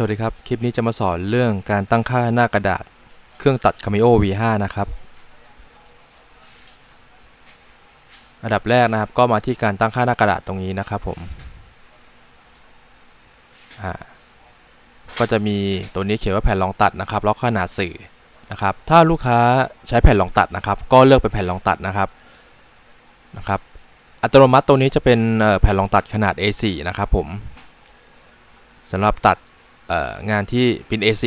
สวัสดีครับ คลิปนี้จะมาสอนเรื่องการตั้งค่าหน้ากระดาษ เครื่องตัด Cameo V5 นะครับ อันดับแรกนะครับ ก็มาที่การตั้งค่าหน้ากระดาษตรงนี้นะครับผม ก็จะมีตัวนี้เขียนว่าแผ่นรองตัดนะครับ แล้วขนาดสื่อนะครับ ถ้าลูกค้าใช้แผ่นรองตัดนะครับ ก็เลือกเป็นแผ่นรองตัดนะครับนะครับ อัตโนมัติตัวนี้จะเป็นแผ่นรองตัดขนาด A4 นะครับผมสำหรับตัด งานที่เป็น A4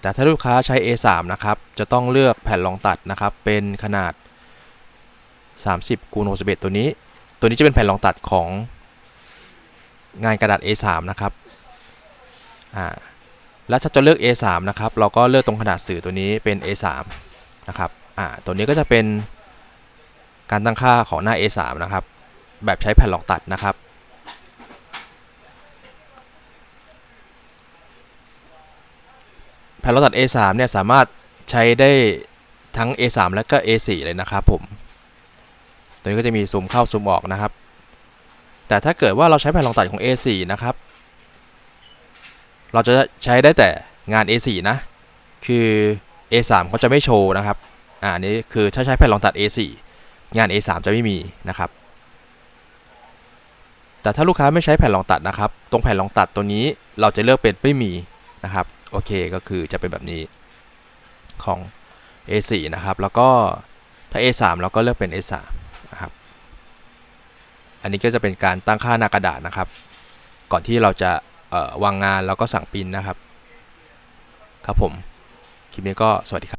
แต่ถ้าลูกค้าใช้ A3 นะครับ จะต้องเลือกแผ่นรองตัดนะครับ เป็นขนาด 30คูณ61 ตัวนี้ ตัวนี้จะเป็นแผ่นรองตัดของงานกระดาษ A3 นะครับ อ่า แล้วถ้าจะเลือก A3 นะครับ เราก็เลือกตรงขนาดสื่อตัวนี้เป็น A3 นะครับ อ่า ตัวนี้ก็จะเป็นการตั้งค่าของหน้า A3 นะครับ แบบใช้แผ่นรองตัดนะครับ แผ่นรองตัด A3 เนี่ยสามารถใช้ได้ทั้ง A3 และก็ A4 เลยนะครับผม ตัวนี้ก็จะมีซูมเข้าซูมออกนะครับ แต่ถ้าเกิดว่าเราใช้แผ่นรองตัดของ A4 นะครับ เราจะใช้ได้แต่งาน A4 นะ คือ A3 เขาจะไม่โชว์นะครับ อ่านนี้คือถ้าใช้แผ่นรองตัด A4 งาน A3 จะไม่มีนะครับ แต่ถ้าลูกค้าไม่ใช้แผ่นรองตัดนะครับ ตรงแผ่นรองตัดตัวนี้เราจะเลือกเป็นไม่มีนะครับ โอเคก็คือจะเป็นแบบนี้ของ A4 นะครับ แล้วก็ถ้า A3 เราก็เลือกเป็น A3 นะครับ อันนี้ก็จะเป็นการตั้งค่าหน้ากระดาษนะครับ ก่อนที่เราจะวางงานแล้วก็สั่งปรินนะครับ ครับผม คลิปนี้ก็สวัสดีครับ